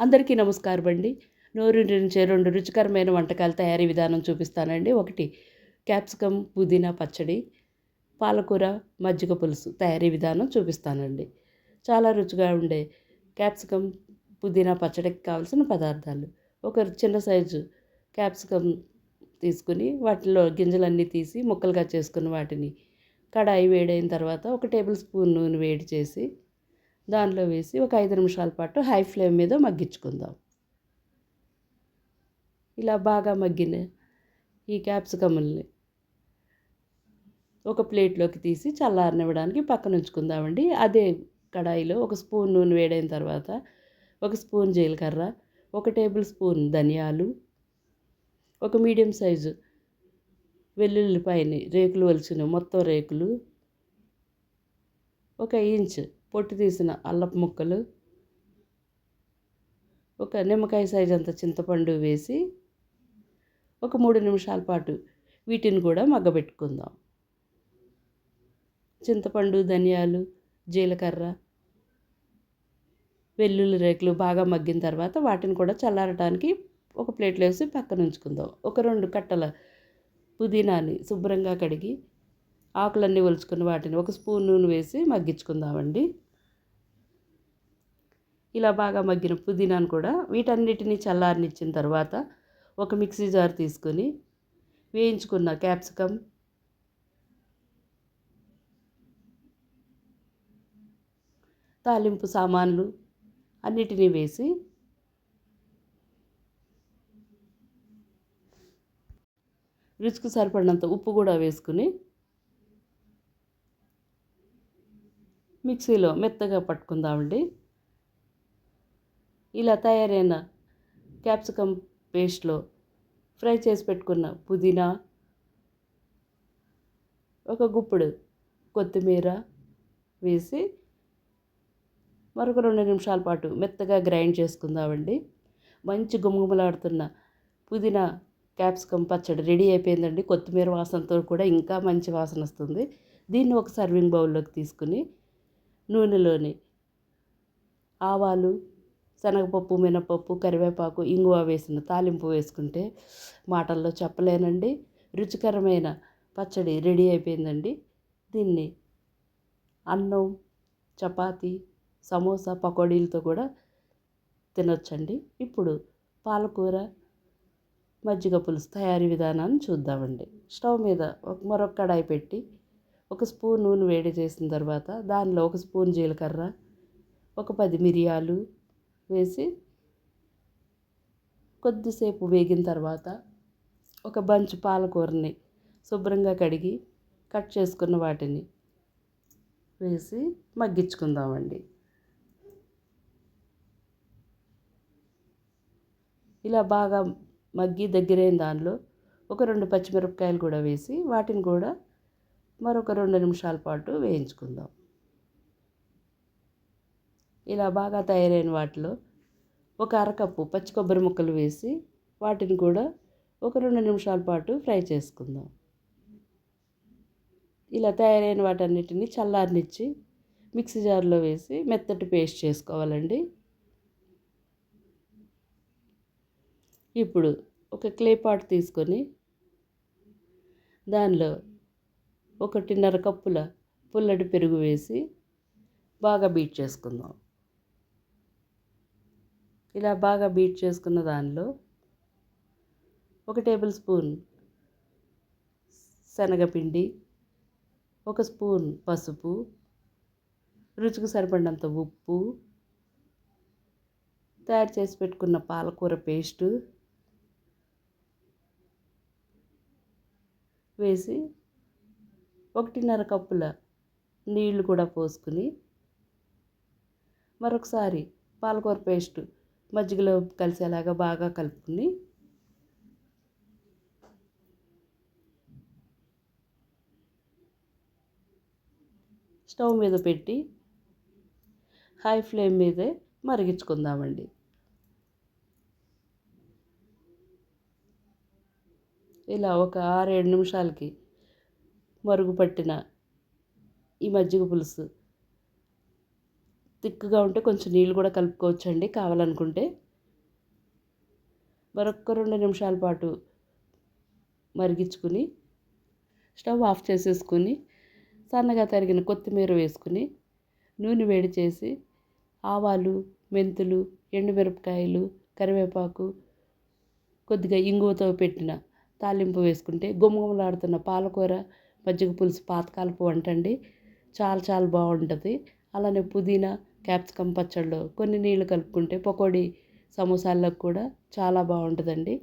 అందరికీ నమస్కారం అండి నోరు నుంచి రెండు రుచికరమైన వంటకాల తయారీ విధానం చూపిస్తానండి. ఒకటి క్యాప్సికమ్ పుదీనా పచ్చడి పాలకూర మజ్జిగ పులుసు తయారీ విధానం చూపిస్తానండి. చాలా రుచిగా ఉండే క్యాప్సికమ్ పుదీనా పచ్చడికి కావాల్సిన పదార్థాలు. ఒక చిన్న సైజు క్యాప్సికమ్ తీసుకుని వాటిలో గింజలన్నీ తీసి ముక్కలుగా చేసుకుని వాటిని కడాయి వేడైన తర్వాత ఒక టేబుల్ స్పూన్ నూనె వేడి చేసి దానిలో వేసి ఒక ఐదు నిమిషాల పాటు హై ఫ్లేమ్ మీద మగ్గించుకుందాం. ఇలా బాగా మగ్గిన ఈ క్యాప్సికముల్ని ఒక ప్లేట్లోకి తీసి చల్లారనివ్వడానికి పక్కన ఉంచుకుందామండి. అదే కడాయిలో ఒక స్పూన్ నూనె వేడైన తర్వాత ఒక స్పూన్ జీలకర్ర ఒక టేబుల్ స్పూన్ ధనియాలు ఒక మీడియం సైజు వెల్లుల్లిపాయని రేకులు వలిసిన మొత్తం రేకులు ఒక ఇంచ్ పొట్టు తీసిన అల్లపు ముక్కలు ఒక నిమ్మకాయ సైజ్ అంత చింతపండు వేసి ఒక మూడు నిమిషాల పాటు వీటిని కూడా మగ్గబెట్టుకుందాం. చింతపండు ధనియాలు జీలకర్ర వెల్లుల్లి రేకులు బాగా మగ్గిన తర్వాత వాటిని కూడా చల్లారటానికి ఒక ప్లేట్లో వేసి పక్కన ఉంచుకుందాం. ఒక రెండు కట్టల పుదీనాని శుభ్రంగా కడిగి ఆకులన్నీ ఒలుచుకుని వాటిని ఒక స్పూన్ నూనె వేసి మగ్గించుకుందామండి. ఇలా బాగా మగ్గిన పుదీనాను కూడా వీటన్నిటిని చల్లారనిచ్చిన తర్వాత ఒక మిక్సీ జార్ తీసుకొని వేయించుకున్న క్యాప్సికమ్. తాలింపు సామాన్లు అన్నిటినీ వేసి రుచికి సరిపడినంత ఉప్పు కూడా వేసుకుని మిక్సీలో మెత్తగా పట్టుకుందామండి. ఇలా తయారైన క్యాప్సికమ్ పేస్ట్లో ఫ్రై చేసి పెట్టుకున్న పుదీనా ఒక గుప్పుడు కొత్తిమీర వేసి మరొక రెండు నిమిషాల పాటు మెత్తగా గ్రైండ్ చేసుకుందామండి. మంచి గుమగుమలాడుతున్న పుదీనా క్యాప్సికమ్ పచ్చడి రెడీ అయిపోయిందండి. కొత్తిమీర వాసనతో కూడా ఇంకా మంచి వాసన వస్తుంది. దీన్ని ఒక సర్వింగ్ బౌల్లోకి తీసుకుని నూనెలోని ఆవాలు శనగపప్పు మినపప్పు కరివేపాకు ఇంగువ వేసిన తాలింపు వేసుకుంటే మాటల్లో చెప్పలేనండి. రుచికరమైన పచ్చడి రెడీ అయిపోయిందండి. దీన్ని అన్నం చపాతి సమోసా పకోడీలతో కూడా తినొచ్చండి. ఇప్పుడు పాలకూర మజ్జిగ పులుసు తయారీ విధానాన్ని చూద్దామండి. స్టవ్ మీద ఒక మరొక కడాయి పెట్టి ఒక స్పూన్ నూనె వేడి చేసిన తర్వాత దానిలో ఒక స్పూన్ జీలకర్ర ఒక పది మిరియాలు వేసి కొద్దిసేపు వేగిన తర్వాత ఒక బంచ్ పాలకూరని శుభ్రంగా కడిగి కట్ చేసుకున్న వాటిని వేసి మగ్గించుకుందామండి. ఇలా బాగా మగ్గి దగ్గరైన దానిలో ఒక రెండు పచ్చిమిరపకాయలు కూడా వేసి వాటిని కూడా మరొక రెండు నిమిషాల పాటు వేయించుకుందాం. ఇలా బాగా తయారైన వాటిలో ఒక అరకప్పు పచ్చి కొబ్బరి ముక్కలు వేసి వాటిని కూడా ఒక రెండు నిమిషాల పాటు ఫ్రై చేసుకుందాం. ఇలా తయారైన వాటన్నిటిని చల్లారనిచ్చి మిక్సీ జార్లో వేసి మెత్తటి పేస్ట్ చేసుకోవాలండి. ఇప్పుడు ఒక క్లే పాట్ తీసుకొని దానిలో ఒకటిన్నర కప్పుల పుల్లటి పెరుగు వేసి బాగా బీట్ చేసుకుందాం. ఇలా బాగా బీట్ చేసుకున్న దానిలో ఒక టేబుల్ స్పూన్ శనగపిండి ఒక స్పూన్ పసుపు రుచికి సరిపడినంత ఉప్పు తయారు చేసి పెట్టుకున్న పాలకూర పేస్టు వేసి ఒకటిన్నర కప్పుల నీళ్ళు కూడా పోసుకుని మరొకసారి పాలకూర పేస్టు మజ్జిగలో కలిసేలాగా బాగా కలుపుకుని స్టవ్ మీద పెట్టి హై ఫ్లేమ్ మీదే మరిగించుకుందామండి. ఇలా ఒక ఆరేడు నిమిషాలకి మరుగు పట్టిన ఈ మజ్జిగ పులుసు థిక్గా ఉంటే కొంచెం నీళ్ళు కూడా కలుపుకోవచ్చండి కావాలనుకుంటే. మరొక రెండు నిమిషాల పాటు మరిగించుకుని స్టవ్ ఆఫ్ చేసేసుకుని సన్నగా తరిగిన కొత్తిమీర వేసుకుని నూనె వేడి చేసి ఆవాలు మెంతులు ఎండుమిరపకాయలు కరివేపాకు కొద్దిగా ఇంగువతో పెట్టిన తాలింపు వేసుకుంటే గుమ్మగుమలాడుతున్న పాలకూర మజ్జిగ పులుసు పాతకాలపు వంట అండి చాలా చాలా బాగుంటుంది. అలానే పుదీనా క్యాప్సికమ్ పచ్చళ్ళు కొన్ని నీళ్ళు కలుపుకుంటే పకోడీ సమోసాల్లో కూడా చాలా బాగుంటుందండి.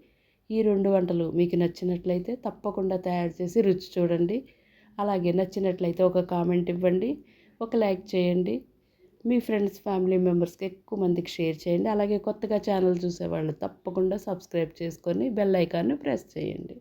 ఈ రెండు వంటలు మీకు నచ్చినట్లయితే తప్పకుండా తయారు చేసి రుచి చూడండి. అలాగే నచ్చినట్లయితే ఒక కామెంట్ ఇవ్వండి ఒక లైక్ చేయండి. మీ ఫ్రెండ్స్ ఫ్యామిలీ మెంబర్స్కి ఎక్కువ మందికి షేర్ చేయండి. అలాగే కొత్తగా ఛానల్ చూసేవాళ్ళు తప్పకుండా సబ్స్క్రైబ్ చేసుకొని బెల్ ఐకాన్ని ప్రెస్ చేయండి.